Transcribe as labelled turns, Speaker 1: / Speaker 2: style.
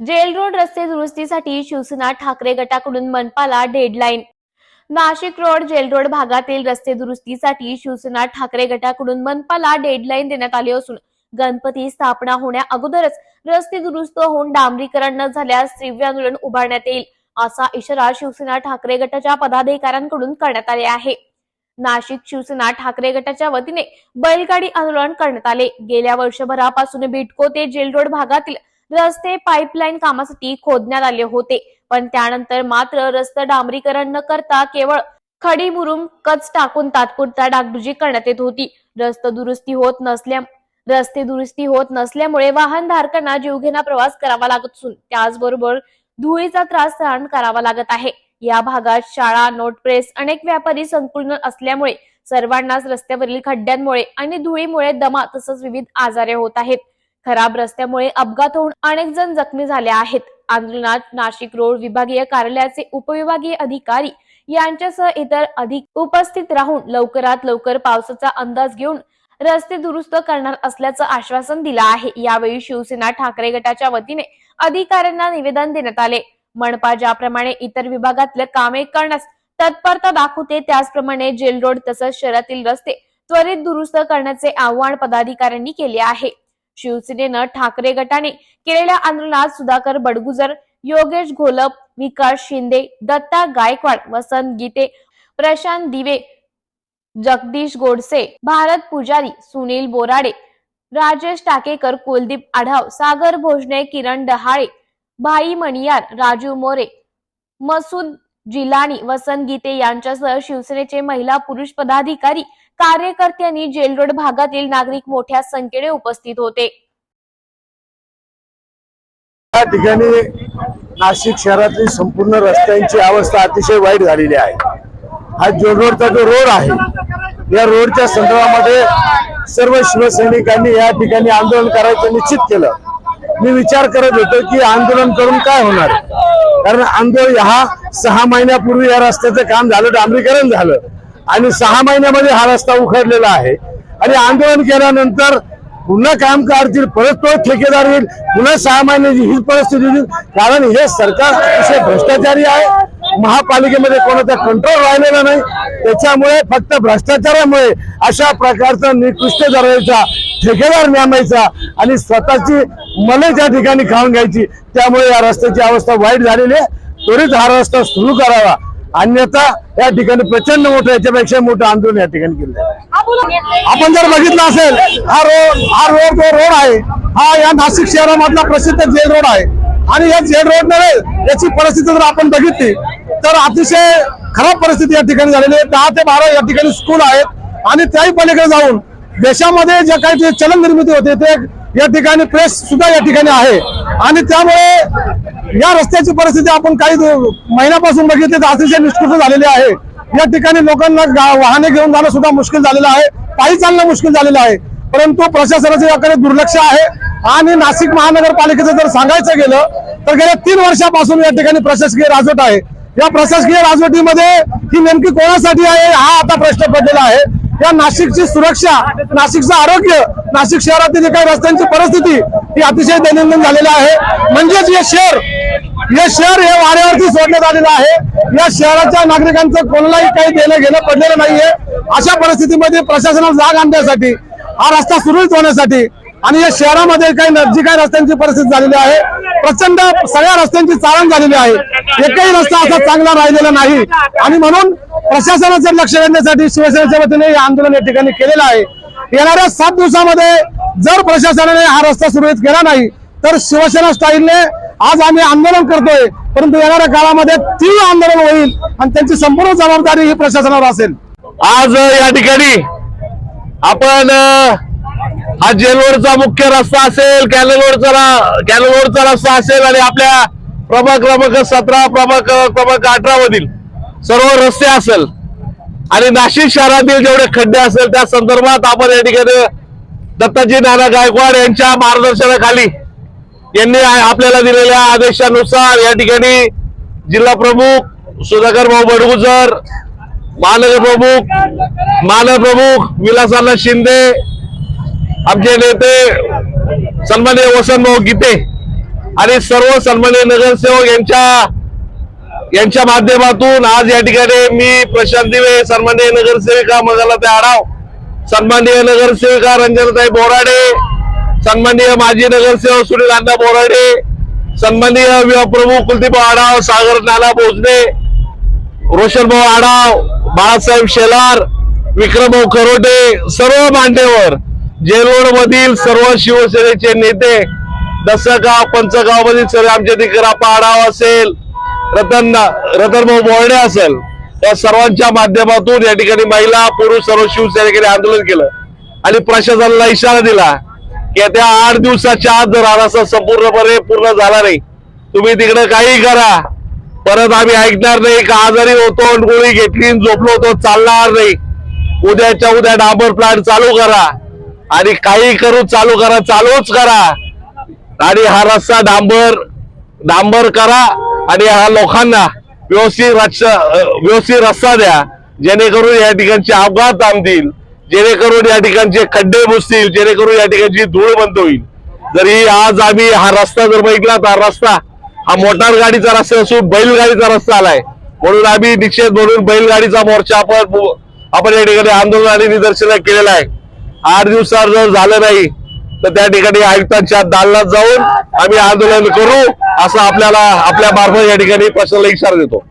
Speaker 1: Gel road रस्ते दुरुस्तीसाठी शिवसेना ठाकरे गटाकडून मनपाला deadline Nashik road jail road भागातील रस्ते दुरुस्तीसाठी शिवसेना ठाकरे गटाकडून मनपाला डेडलाईन देण्यात आली असून गणपती स्थापना होण्या अगोदरच रस्ते दुरुस्त होऊन डांबरीकरण न झाल्यास तीव्र आंदोलन उभारण्यात येईल असा इशारा शिवसेना ठाकरे गटाच्या पदाधिकाऱ्यांकडून करण्यात आले आहे. नाशिक शिवसेना ठाकरे गटाच्या वतीने बैलगाडी आंदोलन करण्यात आले. गेल्या वर्षभरापासून बिटको ते जेल रोड भागातील रस्ते पाईपलाईन कामासाठी खोदण्यात आले होते. पण त्यानंतर मात्र रस्ते डांबरीकरण न करता केवळ खडी मुरुम कच टाकून तात्पुरता डागडुजी करण्यात येत होती. रस्ते दुरुस्ती होत नसल्या रस्ते दुरुस्ती होत नसल्यामुळे वाहनधारकांना जीवघेणा प्रवास करावा लागत असून त्याचबरोबर धुळीचा त्रास सहन करावा लागत आहे. या भागात शाळा नोट प्रेस अनेक व्यापारी संकुलन असल्यामुळे सर्वांनाच रस्त्यावरील खड्ड्यांमुळे आणि धुळीमुळे दमा तसंच विविध आजारे होत आहेत. खराब रस्त्यामुळे अपघात होऊन अनेक जण जखमी झाले आहेत. आंदोलनात नाशिक रोड विभागीय कार्यालयाचे उपविभागीय अधिकारी यांच्यासह इतर अधिक उपस्थित राहून लवकरात लवकर पावसाचा अंदाज घेऊन रस्ते दुरुस्त करणार असल्याचं आश्वासन दिलं आहे. यावेळी शिवसेना ठाकरे गटाच्या वतीने अधिकाऱ्यांना निवेदन देण्यात आले. मनपा ज्याप्रमाणे इतर विभागातले कामे करण्यास तत्परता दाखवते त्याचप्रमाणे जेल रोड तसंच शहरातील रस्ते त्वरित दुरुस्त करण्याचे आव्हान पदाधिकाऱ्यांनी केले आहे. शिवसेनेनं ठाकरे गटाने केलेल्या आंदोलनात सुधाकर बडगुजर योगेश घोलप विकास शिंदे दत्ता गायकवाड वसंत गीते प्रशांत दिवे जगदीश गोडसे भारत पुजारी सुनील बोराडे राजेश टाकेकर कुलदीप आढाव सागर भोजने किरण डहाळे भाई मणियार राजू मोरे मसूद जिलानी वसंत गीते यांच्यासह शिवसेनेचे महिला पुरुष पदाधिकारी कार्यकर्त्यांनी जेल रोड भागातील नागरिक मोठ्या संख्येने उपस्थित होते.
Speaker 2: या ठिकाणी नाशिक शहरातली संपूर्ण रस्त्यांची अवस्था अतिशय वाईट झालेली आहे. हा जेलरोडचा जो रोड आहे या रोडच्या संदर्भामध्ये सर्व शिवसैनिकांनी या ठिकाणी आंदोलन करायचं निश्चित केलं. मी विचार करत होतो की आंदोलन करून काय होणार? कारण आंदोलन हा सहा महिन्यापूर्वी या रस्त्याचं काम झालं डांबरीकरण झालं. आणि सहा महिन्यामध्ये हा रस्ता उखडलेला आहे. आणि आंदोलन केल्यानंतर पुन्हा काम काढतील परत तो ठेकेदार येईल पुन्हा सहा महिन्याची हीच परिस्थिती होईल. कारण हे सरकार अतिशय भ्रष्टाचारी आहे. महापालिकेमध्ये कोणाचा कंट्रोल राहिलेला नाही. त्याच्यामुळे फक्त भ्रष्टाचारामुळे अशा प्रकारचा निकृष्ट दर्जाचा ठेकेदार नेमायचा आणि स्वतःची मले त्या ठिकाणी खाऊन घ्यायची त्यामुळे या रस्त्याची अवस्था वाईट झालेली आहे. त्वरित हा रस्ता सुरू करावा. अन्यथा या ठिकाणी प्रचंड मोठं याच्यापेक्षा मोठं आंदोलन या ठिकाणी केलं आपण जर बघितलं असेल हा रोड हा रोड जो रोड आहे हा या नाशिक शहरामधला प्रसिद्ध जेल रोड आहे. आणि या जेल रोड नव्हे याची परिस्थिती जर आपण बघितली तर अतिशय खराब परिस्थिती या ठिकाणी झालेली आहे. दहा ते बारा या ठिकाणी स्कूल आहेत. आणि त्याही पलीकडे जाऊन देशामध्ये जे काही जे चलन निर्मिती होते ते या ठिकाणी प्रेस सुद्धा या ठिकाणी आहे. आणि त्यामुळे या रस्त्याची परिस्थिती आपण काही महिन्यापासून बघितली तर अतिशय निष्कृष्ट झालेली आहे. या ठिकाणी लोकांना वाहने घेऊन जाणं सुद्धा मुश्किल झालेलं आहे. पायी चालणं मुश्किल झालेलं आहे. परंतु प्रशासनाचं याकडे दुर्लक्ष आहे. आणि नाशिक महानगरपालिकेचं जर सांगायचं गेलं तर गेल्या तीन वर्षापासून या ठिकाणी प्रशासकीय राजवट आहे. या प्रशासकीय राजवटीमध्ये ही नेमकी कोणासाठी आहे हा आता प्रश्न पडलेला आहे. या नाशिकची सुरक्षा नाशिकचं आरोग्य नाशिक शहरातील काही रस्त्यांची परिस्थिती ही अतिशय दैनंदिन झालेली आहे. म्हणजेच हे शहर हे शहर हे वाऱ्यावरती सोडण्यात आलेलं आहे. या शहराच्या नागरिकांचं कोणालाही काही देणं घेणं पडलेलं नाहीये. अशा परिस्थितीमध्ये प्रशासनाला जाग आणण्यासाठी हा रस्ता सुरळीत होण्यासाठी आणि या शहरामध्ये काही जी काही रस्त्यांची परिस्थिती झालेली आहे. प्रचंड सगळ्या रस्त्यांची चाळण झालेली आहे. एकही रस्ता असा चांगला राहिलेला नाही. आणि म्हणून प्रशासनाचं लक्ष वेधण्यासाठी शिवसेनेच्या वतीने हे आंदोलन या ठिकाणी केलेलं आहे. येणाऱ्या सात दिवसामध्ये जर प्रशासनाने हा रस्ता सुरळीत केला नाही तर शिवसेना स्टाईलने आज आम्ही आंदोलन करतोय. परंतु येणाऱ्या काळामध्ये तीव्र आंदोलन होईल आणि त्यांची संपूर्ण जबाबदारी ही प्रशासनावर असेल.
Speaker 3: आज या ठिकाणी आपण हा जेलवरचा मुख्य रस्ता असेल कॅनलवरचा कॅनलवरचा रस्ता असेल आणि आपल्या प्रभाग क्रमांक सतरा प्रभाग क्रमांक अठरा मधील सर्व रस्ते असेल. आणि नाशिक शहरातील जेवढे खड्डे असेल त्या संदर्भात आपण या ठिकाणी दत्ताजी नाना गायकवाड यांच्या मार्गदर्शनाखाली यांनी आपल्याला दिलेल्या आदेशानुसार या ठिकाणी जिल्हा प्रमुख सुधाकर भाऊ बडगुजर महानगर प्रमुख महानगर प्रमुख विलासाला शिंदे आमचे नेते सन्माननीय वसंत भाऊ गीते आणि सर्व सन्मान्य नगरसेवक यांच्या यांच्या माध्यमातून आज या ठिकाणी मी प्रशांत दिवे सन्मान्य नगरसेविका मगाला ते आढाव सन्माननीय नगरसेविका रंजनताई बोराडे सन्माननीय माजी नगरसेवक सुनील अण्णा बोराडे सन्माननीय प्रमुख कुलदीप आढाव सागर नाला भोजने रोशनभाऊ आढाव बाळासाहेब शेलार विक्रमभाऊ खरोटे सर्व मान्यवर जेलोड मधील सर्व शिवसेनेचे नेते दसगाव पंचगाव मधील सर्व आमचे दिकरापा आढाव असेल रतन रतनभाऊ बोर्डे असेल या सर्वांच्या माध्यमातून या ठिकाणी महिला पुरुष सर्व शिवसैनिकांनी आंदोलन केलं. आणि प्रशासनाला इशारा दिला की त्या आठ दिवसाच्या आत जर आरासा संपूर्णपणे पूर्ण झाला नाही तुम्ही तिकडे काही करा. परत आम्ही ऐकणार नाही का आजारी होतो आणि गोळी घेतली आणि झोपलो होतो चालणार नाही. उद्याच्या उद्या डांबर प्लांट चालू करा. आणि काही करू चालू करा चालूच करा. आणि हा रस्ता डांबर डांबर करा. आणि ह्या लोकांना व्यवस्थित रस्ता व्यवस्थित रस्ता द्या. जेणेकरून या ठिकाणचे अपघात थांबतील. जेणेकरून या ठिकाणचे खड्डे बुजतील. जेणेकरून या ठिकाणची धूळ बंद होईल. जरी आज आम्ही हा रस्ता जर बघितला तर हा रस्ता हा मोटार गाडीचा रस्ता असून बैलगाडीचा रस्ता आलाय. म्हणून आम्ही निश्चित म्हणून बैलगाडीचा मोर्चा आपण आपण या ठिकाणी आंदोलन आणि निदर्शन केलेलं आहे. आठ दिवसात जर झालं नाही तर त्या ठिकाणी आयुक्तांच्या दालनात जाऊन आम्ही आंदोलन करू. असं आपल्याला आपल्या मार्फत या ठिकाणी प्रश्नाला इशारा देतो.